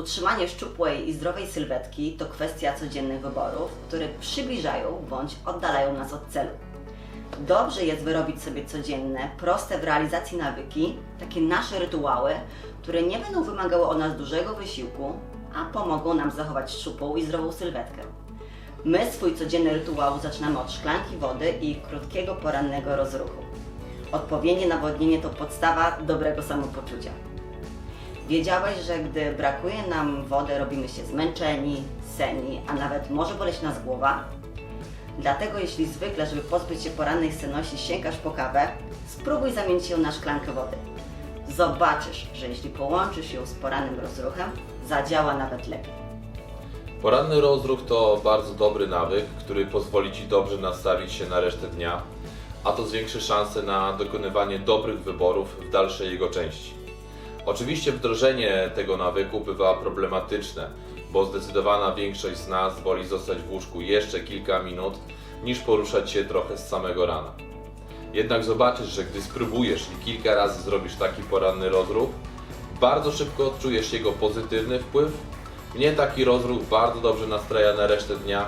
Utrzymanie szczupłej i zdrowej sylwetki to kwestia codziennych wyborów, które przybliżają bądź oddalają nas od celu. Dobrze jest wyrobić sobie codzienne, proste w realizacji nawyki, takie nasze rytuały, które nie będą wymagały od nas dużego wysiłku, a pomogą nam zachować szczupłą i zdrową sylwetkę. My swój codzienny rytuał zaczynamy od szklanki wody i krótkiego porannego rozruchu. Odpowiednie nawodnienie to podstawa dobrego samopoczucia. Wiedziałeś, że gdy brakuje nam wody, robimy się zmęczeni, senni, a nawet może boleć nas głowa? Dlatego jeśli zwykle, żeby pozbyć się porannej senności, sięgasz po kawę, spróbuj zamienić ją na szklankę wody. Zobaczysz, że jeśli połączysz ją z porannym rozruchem, zadziała nawet lepiej. Poranny rozruch to bardzo dobry nawyk, który pozwoli Ci dobrze nastawić się na resztę dnia, a to zwiększy szanse na dokonywanie dobrych wyborów w dalszej jego części. Oczywiście wdrożenie tego nawyku bywa problematyczne, bo zdecydowana większość z nas woli zostać w łóżku jeszcze kilka minut, niż poruszać się trochę z samego rana. Jednak zobaczysz, że gdy spróbujesz i kilka razy zrobisz taki poranny rozruch, bardzo szybko odczujesz jego pozytywny wpływ. Mnie taki rozruch bardzo dobrze nastraja na resztę dnia.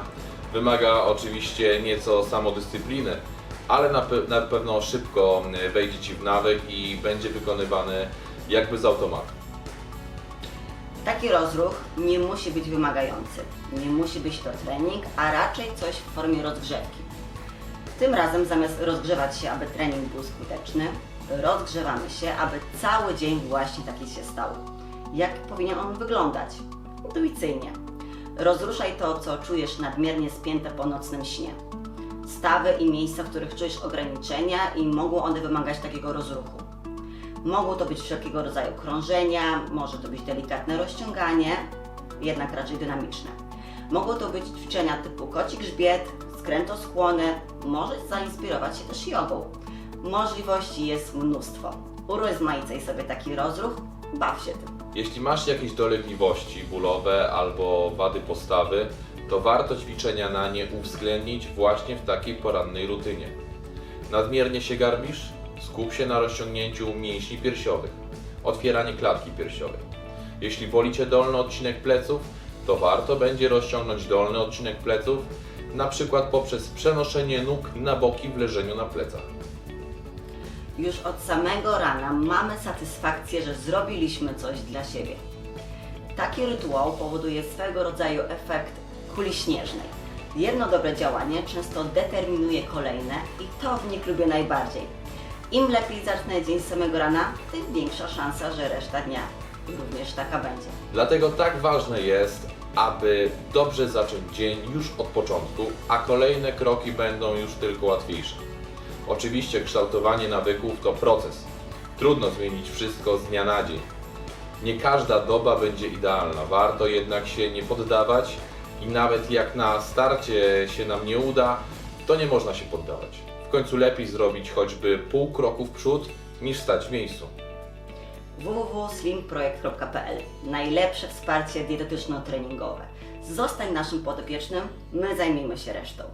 Wymaga oczywiście nieco samodyscypliny, ale na, pe- na pewno szybko e, wejdzie Ci w nawyk i będzie wykonywany jakby z automatu. Taki rozruch nie musi być wymagający. Nie musi być to trening, a raczej coś w formie rozgrzewki. Tym razem zamiast rozgrzewać się, aby trening był skuteczny, rozgrzewamy się, aby cały dzień właśnie taki się stał. Jak powinien on wyglądać? Intuicyjnie. Rozruszaj to, co czujesz nadmiernie spięte po nocnym śnie. Stawy i miejsca, w których czujesz ograniczenia i mogą one wymagać takiego rozruchu. Mogą to być wszelkiego rodzaju krążenia, może to być delikatne rozciąganie, jednak raczej dynamiczne. Mogą to być ćwiczenia typu koci grzbiet, skrętoskłony, może zainspirować się też jogą. Możliwości jest mnóstwo. Urozmaicaj sobie taki rozruch, baw się tym. Jeśli masz jakieś dolegliwości bólowe albo wady postawy, to warto ćwiczenia na nie uwzględnić właśnie w takiej porannej rutynie. Nadmiernie się garbisz? Skup się na rozciągnięciu mięśni piersiowych, otwieranie klatki piersiowej. Jeśli boli Cię dolny odcinek pleców, to warto będzie rozciągnąć dolny odcinek pleców, na przykład poprzez przenoszenie nóg na boki w leżeniu na plecach. Już od samego rana mamy satysfakcję, że zrobiliśmy coś dla siebie. Taki rytuał powoduje swego rodzaju efekt kuli śnieżnej. Jedno dobre działanie często determinuje kolejne i to w nich lubię najbardziej. Im lepiej zacznę dzień z samego rana, tym większa szansa, że reszta dnia również taka będzie. Dlatego tak ważne jest, aby dobrze zacząć dzień już od początku, a kolejne kroki będą już tylko łatwiejsze. Oczywiście kształtowanie nawyków to proces. Trudno zmienić wszystko z dnia na dzień. Nie każda doba będzie idealna, warto jednak się nie poddawać i nawet jak na starcie się nam nie uda, to nie można się poddawać. Końcu lepiej zrobić choćby pół kroku w przód, niż stać w miejscu. www.slimprojekt.pl Najlepsze wsparcie dietetyczno-treningowe. Zostań naszym podopiecznym, my zajmiemy się resztą.